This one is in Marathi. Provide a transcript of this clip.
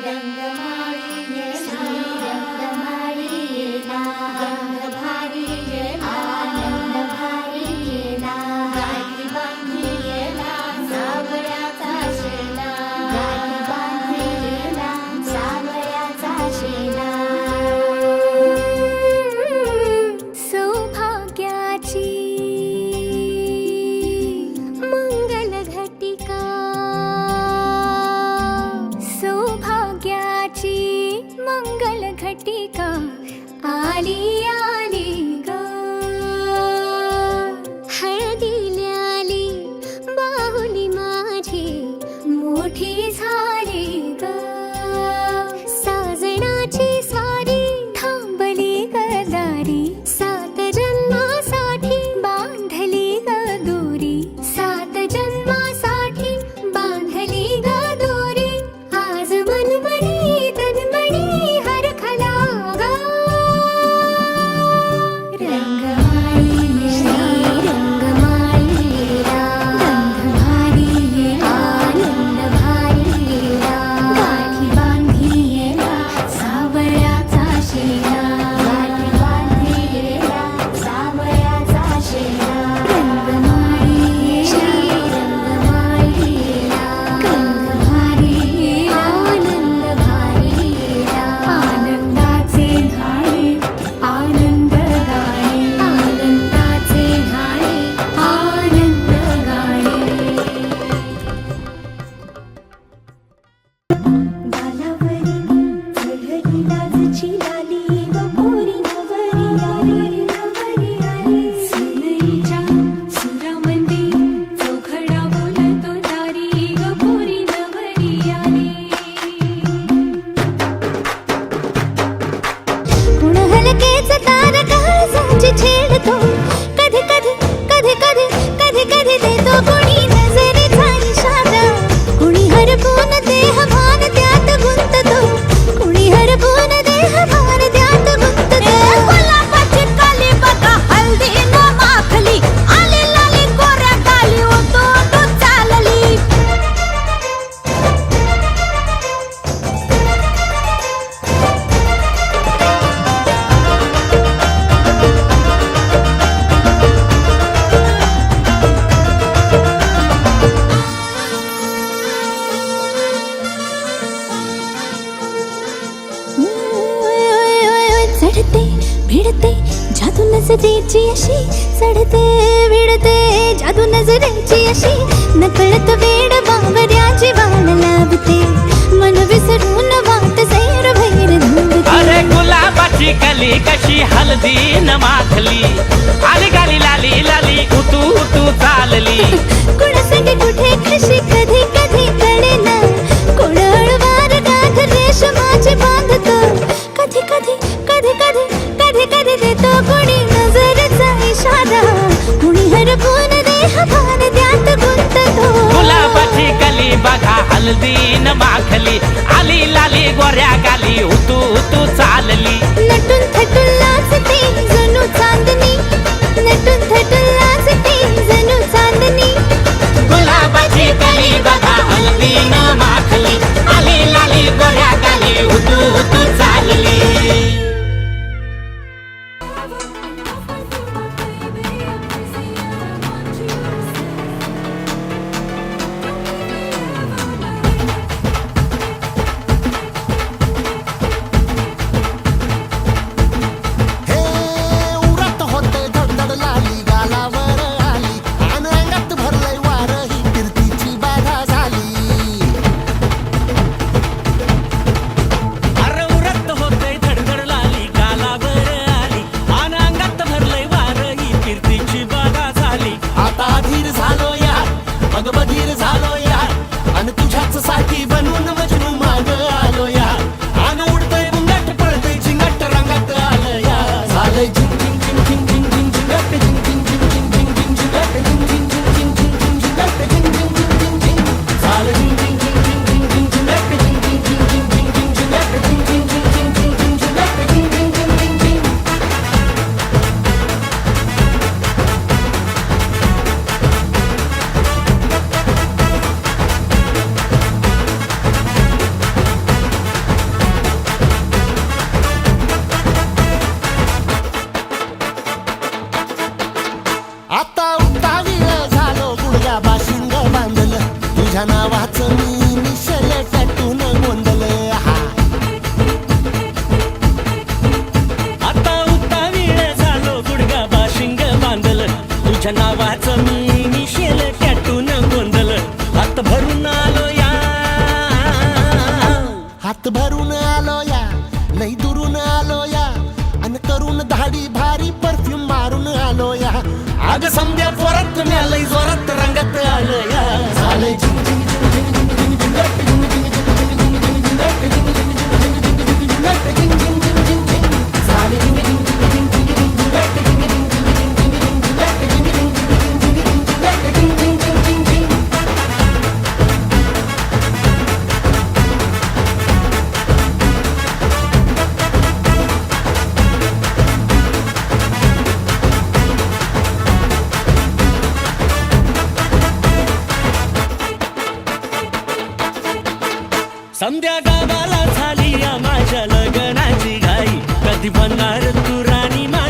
ङ्गी रङ्गी नजरेची अशी चढते विडते जादू नजरेची अशी. नकळत वेड बावऱ्याची वाण लाभते. मन विसरून वाट सैर भैर अरे गुलाबाची कली कशी हलदी न माखली. आली गाली लाली लाली उतू उतू चालली. कुणासंग कुठे कशी कधी कधी कडे ना कोडळवार गाठ रेशमाचे बांधतो. कधी कधी कधी कधी कधी कधी देतो कोणी गुलाबाची कली बघा हल्दी न माखली. आली लाली गोऱ्या गाली उतू उतू तुझ्याच साठी बनून मारून धाडी भारी परफ्यूम मारून आलो या आग संध्या परत तुम्ही आलय जोरात रंगत आलो या झालं संध्या झाली या माझ्या लग्नाची गाई कधी बनणार तू राणी माझी